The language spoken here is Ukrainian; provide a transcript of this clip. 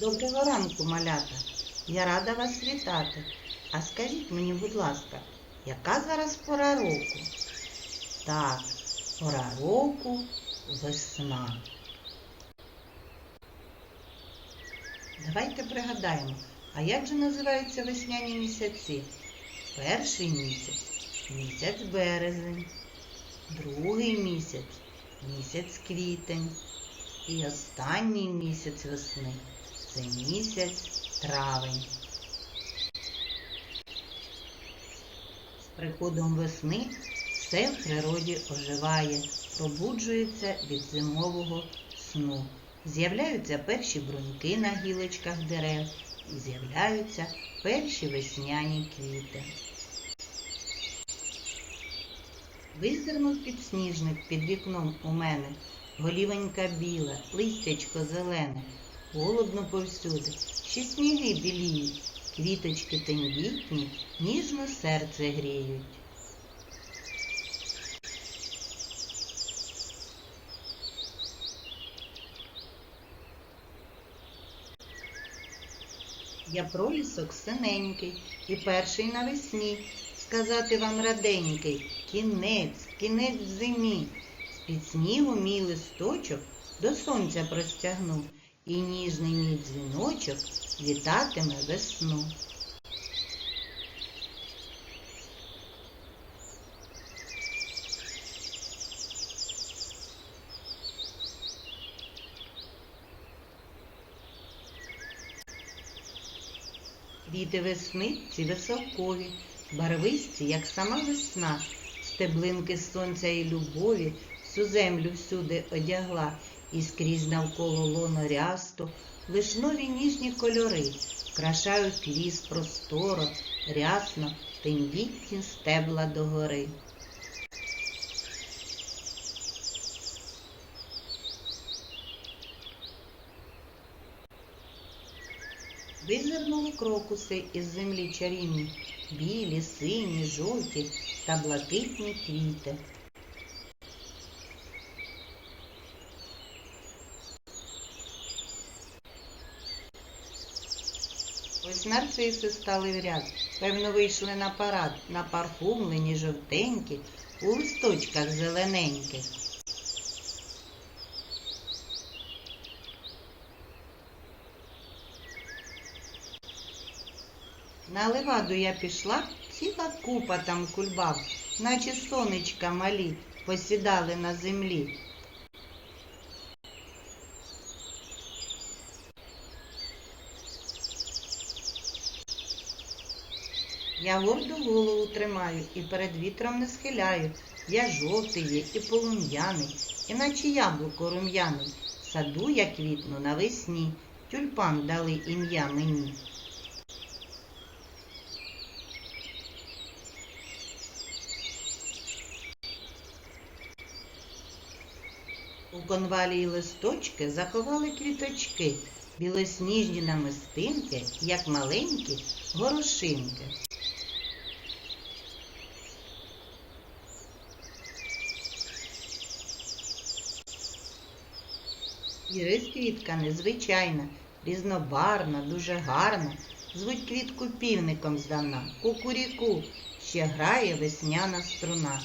Доброго ранку, малята. Я рада вас вітати. А скажіть мені, будь ласка, яка зараз пора року? Так, пора року весна. Давайте пригадаємо, а як же називаються весняні місяці? Перший місяць місяць березень, другий місяць місяць квітень. І останній місяць весни це місяць травень. З приходом весни все в природі оживає, пробуджується від зимового сну. З'являються перші бруньки на гілочках дерев з'являються перші весняні квіти. Визирнув підсніжник під вікном у мене, голівенька біла, листячко зелене, голубно повсюди, ще сніги біліють, квіточки тендітні, ніжно серце гріють. Я пролісок синенький і перший навесні. Сказати вам раденький, кінець, кінець зимі. З-під снігу мій листочок до сонця простягнув, і ніжний мій дзвіночок вітатиме весну. Квіти весни ці високові, барвисті, як сама весна, стеблинки сонця і любові всю землю всюди одягла, і скрізь навколо лоно рясто, лиш нові ніжні кольори вкрашають ліс просторо, рясно, тендітні стебла догори. Визирнули крокуси із землі чарівні, білі, сині, жовті та блакитні квіти. Ось нарциси стали в ряд, певно, вийшли на парад, напарфумлені жовтенькі, у листочках зелененьких. На леваду я пішла, ціла купа там кульбаб, наче сонечка малі, посідали на землі. Я горду голову тримаю і перед вітром не схиляю. Я жовтий є і полум'яний, іначе яблуко рум'яний. Саду я квітну навесні, тюльпан дали ім'я мені. У конвалії листочки заховали квіточки, білосніжні намистинки, як маленькі горошинки. Ірис квітка незвичайна, різнобарна, дуже гарна. Звуть квітку півником здавна, кукуріку, ще грає весняна струна.